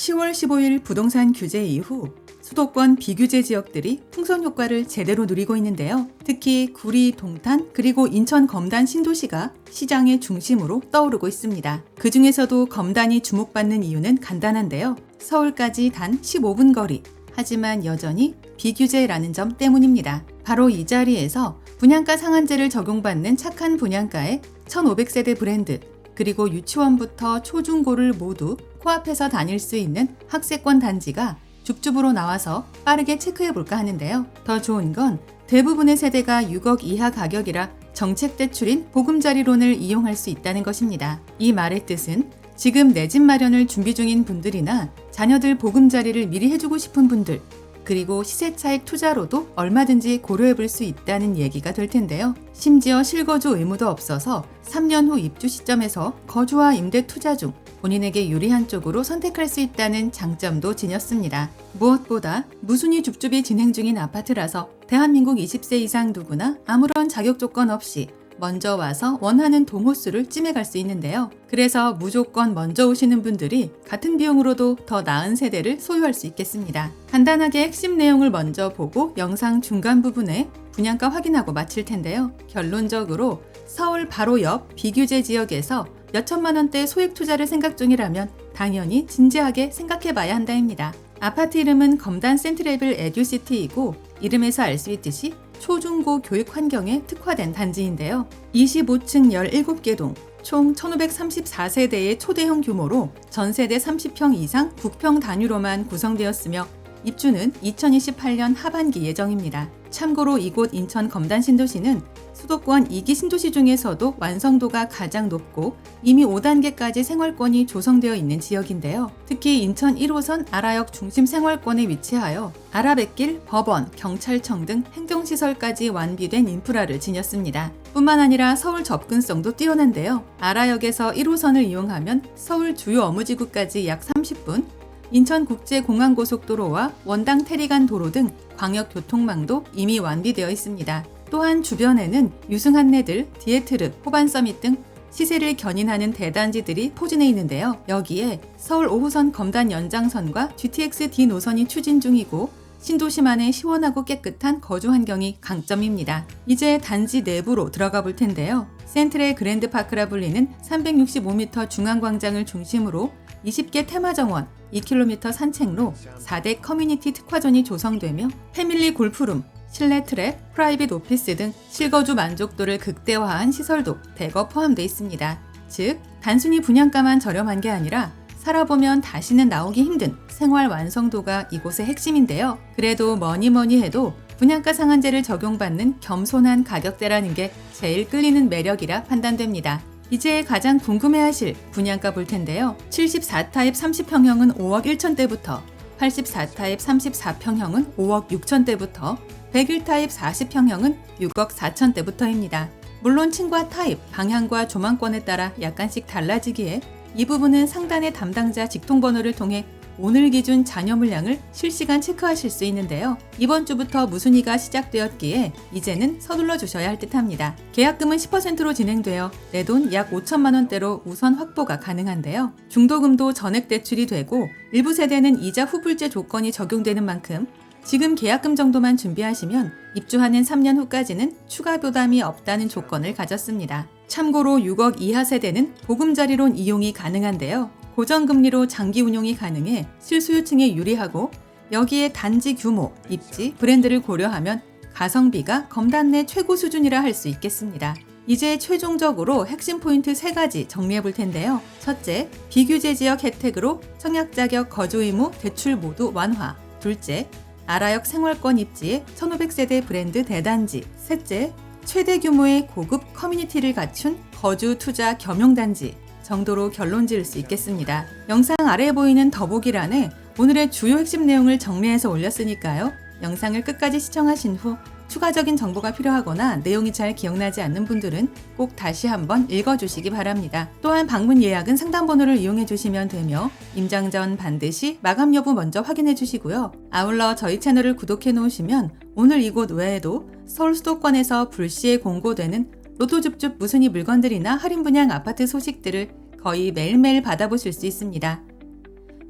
10월 15일 부동산 규제 이후 수도권 비규제 지역들이 풍선 효과를 제대로 누리고 있는데요. 특히 구리, 동탄, 그리고 인천 검단 신도시가 시장의 중심으로 떠오르고 있습니다. 그 중에서도 검단이 주목받는 이유는 간단한데요. 서울까지 단 15분 거리. 하지만 여전히 비규제라는 점 때문입니다. 바로 이 자리에서 분양가 상한제를 적용받는 착한 분양가에 1500세대 브랜드, 그리고 유치원부터 초중고를 모두 코앞에서 다닐 수 있는 학세권 단지가 줍줍으로 나와서 빠르게 체크해 볼까 하는데요. 더 좋은 건 대부분의 세대가 6억 이하 가격이라 정책 대출인 보금자리론을 이용할 수 있다는 것입니다. 이 말의 뜻은 지금 내 집 마련을 준비 중인 분들이나 자녀들 보금자리를 미리 해주고 싶은 분들, 그리고 시세 차익 투자로도 얼마든지 고려해 볼 수 있다는 얘기가 될 텐데요. 심지어 실거주 의무도 없어서 3년 후 입주 시점에서 거주와 임대 투자 중 본인에게 유리한 쪽으로 선택할 수 있다는 장점도 지녔습니다. 무엇보다 무순위 줍줍이 진행 중인 아파트라서 대한민국 20세 이상 누구나 아무런 자격 조건 없이 먼저 와서 원하는 동호수를 찜해갈 수 있는데요. 그래서 무조건 먼저 오시는 분들이 같은 비용으로도 더 나은 세대를 소유할 수 있겠습니다. 간단하게 핵심 내용을 먼저 보고 영상 중간 부분에 분양가 확인하고 마칠 텐데요. 결론적으로 서울 바로 옆 비규제 지역에서 몇천만 원대 소액 투자를 생각 중이라면 당연히 진지하게 생각해 봐야 한다입니다. 아파트 이름은 검단 센트레블 에듀시티이고 이름에서 알 수 있듯이 초중고 교육 환경에 특화된 단지인데요. 25층 17개 동, 총 1534세대의 초대형 규모로 전세대 30평 이상 국평 단위로만 구성되었으며 입주는 2028년 하반기 예정입니다. 참고로 이곳 인천 검단 신도시는 수도권 2기 신도시 중에서도 완성도가 가장 높고 이미 5단계까지 생활권이 조성되어 있는 지역인데요. 특히 인천 1호선 아라역 중심 생활권에 위치하여 아라뱃길, 법원, 경찰청 등 행정시설까지 완비된 인프라를 지녔습니다. 뿐만 아니라 서울 접근성도 뛰어난데요. 아라역에서 1호선을 이용하면 서울 주요 업무지구까지 약 30분, 인천국제공항고속도로와 원당 테리간 도로 등 광역교통망도 이미 완비되어 있습니다. 또한 주변에는 유승 한내들, 디에트르, 호반 서밋 등 시세를 견인하는 대단지들이 포진해 있는데요. 여기에 서울 5호선 검단 연장선과 GTX D 노선이 추진 중이고 신도시만의 시원하고 깨끗한 거주 환경이 강점입니다. 이제 단지 내부로 들어가 볼 텐데요. 센트레 그랜드파크라 불리는 365m 중앙광장을 중심으로 20개 테마정원, 2km 산책로, 4대 커뮤니티 특화존이 조성되며 패밀리 골프룸, 실내 트랩, 프라이빗 오피스 등 실거주 만족도를 극대화한 시설도 대거 포함되어 있습니다. 즉, 단순히 분양가만 저렴한 게 아니라 살아보면 다시는 나오기 힘든 생활 완성도가 이곳의 핵심인데요. 그래도 뭐니 뭐니 해도 분양가 상한제를 적용받는 겸손한 가격대라는 게 제일 끌리는 매력이라 판단됩니다. 이제 가장 궁금해하실 분양가 볼 텐데요. 74타입 30평형은 5억 1천대부터 84타입 34평형은 5억 6천대부터 101 타입 40평형은 6억 4천대부터입니다. 물론 층과 타입, 방향과 조망권에 따라 약간씩 달라지기에 이 부분은 상단의 담당자 직통번호를 통해 오늘 기준 잔여 물량을 실시간 체크하실 수 있는데요. 이번 주부터 무순위가 시작되었기에 이제는 서둘러 주셔야 할 듯합니다. 계약금은 10%로 진행되어 내 돈 약 5천만 원대로 우선 확보가 가능한데요. 중도금도 전액 대출이 되고 일부 세대는 이자 후불제 조건이 적용되는 만큼 지금 계약금 정도만 준비하시면 입주하는 3년 후까지는 추가 부담이 없다는 조건을 가졌습니다. 참고로 6억 이하 세대는 보금자리론 이용이 가능한데요. 고정금리로 장기 운용이 가능해 실수요층에 유리하고 여기에 단지 규모, 입지, 브랜드를 고려하면 가성비가 검단 내 최고 수준이라 할 수 있겠습니다. 이제 최종적으로 핵심 포인트 3가지 정리해 볼 텐데요. 첫째, 비규제 지역 혜택으로 청약 자격 거주 의무 대출 모두 완화. 둘째, 아라역 생활권 입지에 1500세대 브랜드 대단지. 셋째, 최대 규모의 고급 커뮤니티를 갖춘 거주 투자 겸용단지 정도로 결론 지을 수 있겠습니다. 영상 아래에 보이는 더보기란에 오늘의 주요 핵심 내용을 정리해서 올렸으니까요. 영상을 끝까지 시청하신 후 추가적인 정보가 필요하거나 내용이 잘 기억나지 않는 분들은 꼭 다시 한번 읽어주시기 바랍니다. 또한 방문 예약은 상담번호를 이용해 주시면 되며 임장 전 반드시 마감 여부 먼저 확인해 주시고요. 아울러 저희 채널을 구독해 놓으시면 오늘 이곳 외에도 서울 수도권에서 불시에 공고되는 로또줍줍 무순위 물건들이나 할인 분양 아파트 소식들을 거의 매일매일 받아보실 수 있습니다.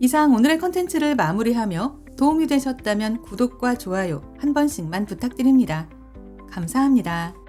이상 오늘의 컨텐츠를 마무리하며 도움이 되셨다면 구독과 좋아요 한 번씩만 부탁드립니다. 감사합니다.